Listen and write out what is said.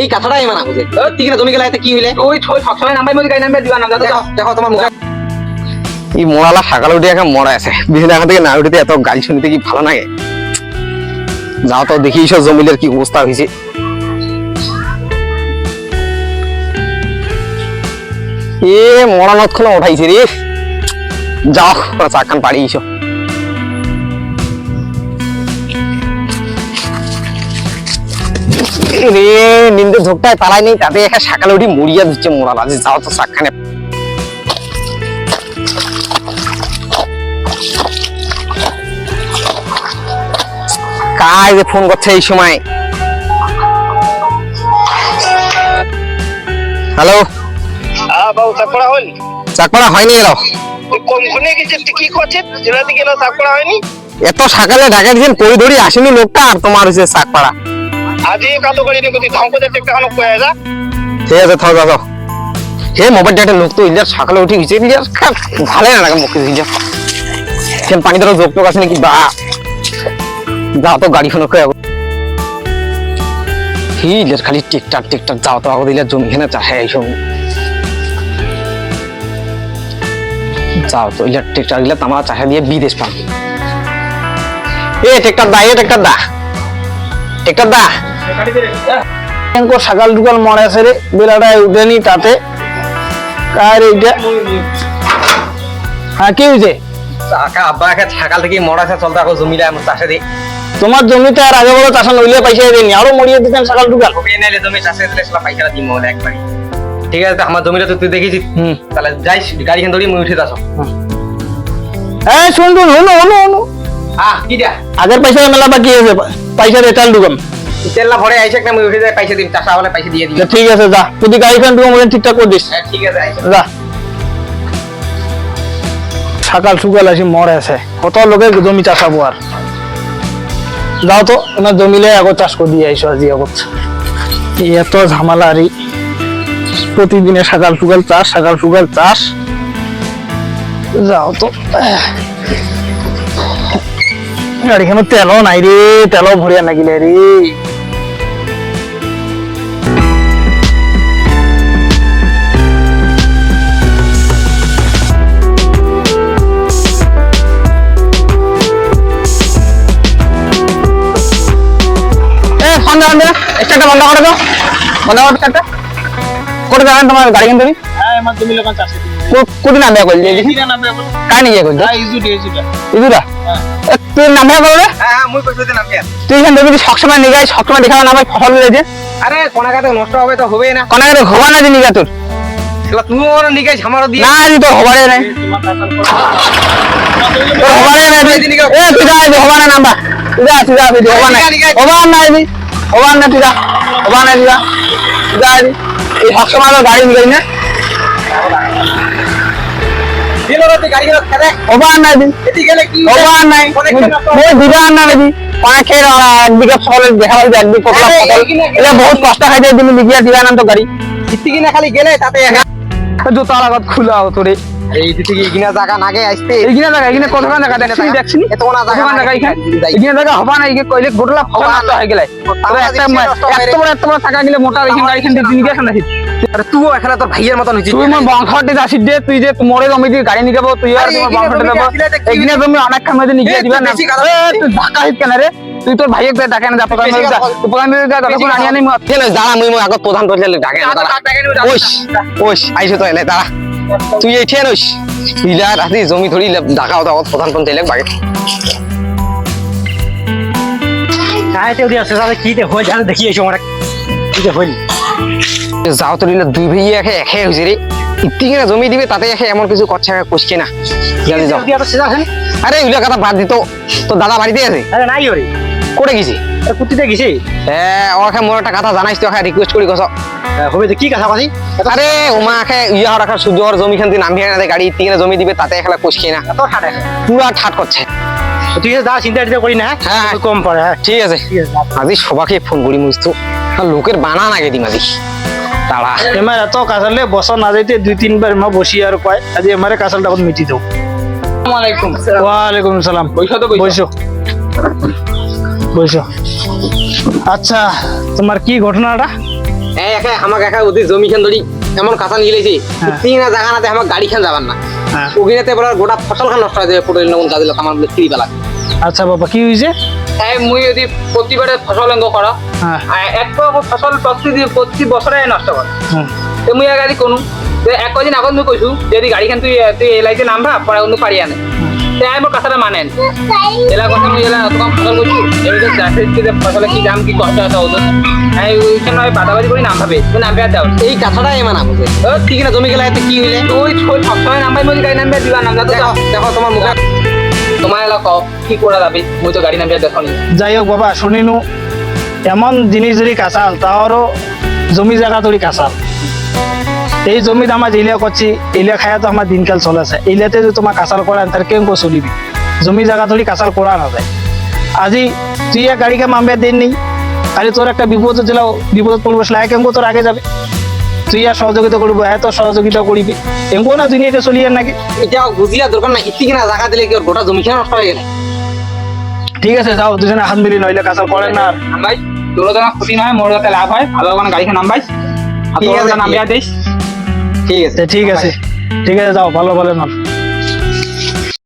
এই কথাটাই মানা বুঝে ঠিক না জমি গেলে কি হইলে? ওই ওই সবসময় নাম্বার মধ্যে গাড়ি নাম্বার দিবা নাম্বার দেখো দেখো তোমার মুখে। এই মরালা সকালে উঠে এখন মরা আছে। বিছানা থেকে না উঠতে এত গাড়ি শুনতে কি ভালো লাগে? যাও তো দেখি সব জমিলের কি অবস্থা হয়েছে এ মরা নক্ষণ উঠাইছে রে। যাও চাকান পাড়ি রে নিন্দে ঝোঁকটায় তালাই নেই তাতে একা সকালে উঠি মরিয়া দিচ্ছে মোরালা যে যাও তো চাকানে কাজ ফোন করছে এই সময়? হ্যালো? হ্যাঁ বাবু চাকরা হয়নি? চাকপাড়া হয়নি এলো। গেছে কি হয়নি? এত সকালে ঢাকা দিয়েছেন কই ধরি আসেনি লোকটা আর তোমার হচ্ছে চাকপাড়া আজই কাতো করি নি কোথায় ধাম করে একটা খানো কয়ে যা। ঠিক আছে থাও যাও হে মোবাইল ডাটা লোক তো ইলিয়ার সকালে উঠে গেছে ইলিয়ার ভালো না লাগে মুখে ইলিয়ার সেন পানি ধরো যোগ টোক আছে নাকি? বা। যাও তো গাড়ি খানো খেয়ে ইলিয়ার খালি টিকটাক টিকটাক যাও তো আগো দিলে জমি খেনে চাষে এই যাও তো ইলিয়ার টিকটাক দিলে তামা চাষে দিয়ে, বিদেশ পান এ টিকটাক দা, এ টিকটাক দা। টিকটাক দা। সকাল টুকাল মরে আছে রে বেলাটায় উঠেনি তাতে। কার এইটা? হ্যাঁ কি হয়েছে সকাল থেকে মরাছে চলতে এখন আমার চাষে দিয়ে তোমার জমিতে আর আগে বলো চাষা নইলে পয়সা দেয়নি আরও মরিয়ে দিতেন সকাল টুকাল নাইলে জমি চাষে দিলে সেটা পয়সা দিব একবারই ঠিক আছে আমার জমিটা তো তুই দেখেছিস তাহলে যাইস গাড়ি ধরি মুই উঠে যাস হ্যাঁ শুন শুন হনু হনু হনু আহ কি আগের পয়সা মেলা বাকি আছে? পয়সা চাল ঢুকাম তেলনা ভরে আইসে না মুই উঠে যাই পয়সা দিম চাষা হলে পয়সা দিয়ে দিবি তা ঠিক আছে যা। যদি গাড়ি বলে ঠিকঠাক করে দিস হ্যাঁ ঠিক আছে যা। সকাল সকাল আসি মরে আছে। কত লোকে জমি চাষাবো আর? যাও তো এনার জমিলে আগত চাষ করে দিয়ে আইসো আজি আগত। এত ঝামেলা প্রতিদিনে সকাল সকাল চাষ সকাল সকাল চাষ। যাও তো। গাড়িখানে তেলও নাই রে তেলও ভরিয়া নাগিলে রে। বন্ধ স্টার্টটা বন্ধ করে দাও। বন্ধ করে স্টার্টটা করে দেবেন তোমার গাড়ি ধরি হ্যাঁ আমার কোটি নামে করলি করলি তুই নামে করলে হ্যাঁ হ্যাঁ। মুই কইতে দিলাম কে? তুই এখান থেকে সবসময় নিয়ে যাই সবসময় দেখানো নামাই ফসল রয়েছে আরে কোনাকাতে নষ্ট হবে তো হবে না। কোনা করে হবা না তোর। দিয়ে না তোর হবারে তোর তুই যা না নাম্বা তুই যা তুই যা হবা হবা না তুই ওবার না তুই গাড়ি। এই সবসময় তো গাড়ি নিয়ে না? নাই মই একদিকে দেখা একদিকে এটা বহুত কষ্ট খাই তুমি নিজে দিবা নাম তো গাড়ি। কিনা খালি গেলে তাতে জোতা লাগাত খোলা হতো রে এই দিতে কি কিনা জায়গা নাগে আসতে। এইখানে জায়গা এখানে কতক্ষণ জায়গা দেখছি দেখছি এত না জায়গা জায়গা এখানে এখানে জায়গা হবা না এখানে কইলে গোটলা ফসল নষ্ট হয়ে গেলে। তবে একটা এত বড় এত বড় টাকা গেলে মোটা এখানে গাড়ি খান দিন গেছে নাকি আরে তুই এখানে তোর ভাইয়ের মতন হইছিস তুই মোর বংশতে যাসি দে তুই যে মোরে জমি দিয়ে গাড়ি নিয়ে যাব তুই আর তোমার এইখানে জমি যাব। জমি অনেক খান মধ্যে নিয়ে দিবা না। তুই ধাক্কা হিত কেন রে? তুই তোর ভাইয়ের ডাকে না যা প্রধান কথা প্রধান যতক্ষণ দাঁড়া মুই আগত প্রধান তোর ডাকে না ওইস ওইস আইসো তো এলে দাঁড়া। তুই এই ঠেন ওইস। ইলা রাতে জমি ধরি ঢাকা হতো আগত প্রধান বাগে। কাইতে আছে তাহলে কি দে হয়ে জানে দেখি এসো আমরা। কি দে হইল। যাও তো দিলে দুই ভাই একে একে হয়েছে রে। ইতিকে জমি দিবে তাতে একে এমন কিছু করছে করছে না। আরে ওইগুলো কথা বাদ দিত তো। দাদা বাড়িতে আছে? আরে নাই ওরে। করে গেছি? কুটিতে গেছি? হ্যাঁ ওকে মোর একটা কথা জানাইছ তো রিকোয়েস্ট করি কস হবে তো কি কথা কথা আরে ওমাকে ইয়া রাখার সূর্যর জমি খান নামিয়ে না গাড়ি তিনে জমি দিবে তাতে না। এত ঠাডা পুরা ঠাট করছে তুই যা চিন্তা টিন্তা করি না হ্যাঁ। কম পড়ে হ্যাঁ ঠিক আছে। আজি সবাকে ফোন করি আর লোকের বানা নাগে দিম আজি। তাড়া এমার এত কাঁচালে বছর না যাইতে দুই তিনবার মা বসি আর কয় আজি এমারে কাঁচালটা এখন মিটি দাও। ওয়ালাইকুম সালাম বইসো তো বইসো। বইসো আচ্ছা তোমার কি ঘটনাটা? একা আমাকে একা ওদের জমি খান ধরি এমন কাঁচা নিয়ে গেছে। তিন না জায়গা নাতে আমার গাড়ি খান যাবার না। ওগিনাতে বলার গোটা ফসল খান নষ্ট হয়ে যাবে পটল নমন কাজে আমার বলে ফ্রি পেলা আচ্ছা বাবা কি হয়েছে এই মুই যদি প্রতিবারে ফসল অঙ্গ করা হ্যাঁ এক ফসল প্রতি প্রতি বছরে নষ্ট করে। তো মুই আগে কোনো এক কদিন আগত মুই কৈছো যদি গাড়ীখন তুই তুই এলাইতে নামবা পরে অন্য পাৰি আনে। মোৰ কথাটা মানে এলা কথা মুই এলা অত কম ফসল করছ চাষের যে ফসলে কি দাম কি কষ্ট আছে ওদের এই ওইখানে নয় বাদাবাদি করে নাম ভাবে। তুই নাম দাও। এই কথাটাই এমন বুঝে ও ঠিক না জমি গেলে কি হইলে? তুই ছোট সবসময় নাম ভাই মই গাড়ি নাম দিবা নাম দাও দেখো দেখো তোমার মুখে। তোমার এলা কও কি করা যাবে? মুই তো গাড়ি নাম দেখো যাই হোক বাবা শুনিনু এমন জিনিস যদি কাঁচাল তাহলে জমি জায়গা তৈরি কাঁচাল। এই জমিত আমার ইলিয়া করছি ইলিয়া খায়া তো আমার দিনকাল চলেছে ইলিয়াতে যদি তোমার কাঁচাল করেন তার কেন চলিবি? জমি জায়গা তৈরি কাঁচাল করা না যায় আজি তুই এক গাড়িকে মামবে দিন নেই আরে তোর একটা বিপদ দিলাও বিপদ পড়ব সেলাই কেমন তোর আগে যাবে? তুই আর সহযোগিতা করব হ্যাঁ তোর সহযোগিতা করিবি এমন না দুনিয়াতে চলিয়ে নাকি? এটা বুঝিয়া দরকার না ইতি কিনা জায়গা দিলে কি গোটা জমি খান নষ্ট হয়ে গেলে। ঠিক আছে যাও দুজনে হাত মিলি নইলে কাঁচাল করেন না ভাই তোর তো ক্ষতি নয় মোর যাতে লাভ হয় ভালো গাড়িখন নাম ভাই আর তোর আছে, নাম দিস ঠিক আছে। ঠিক আছে। ঠিক আছে যাও ভালো ভালো নল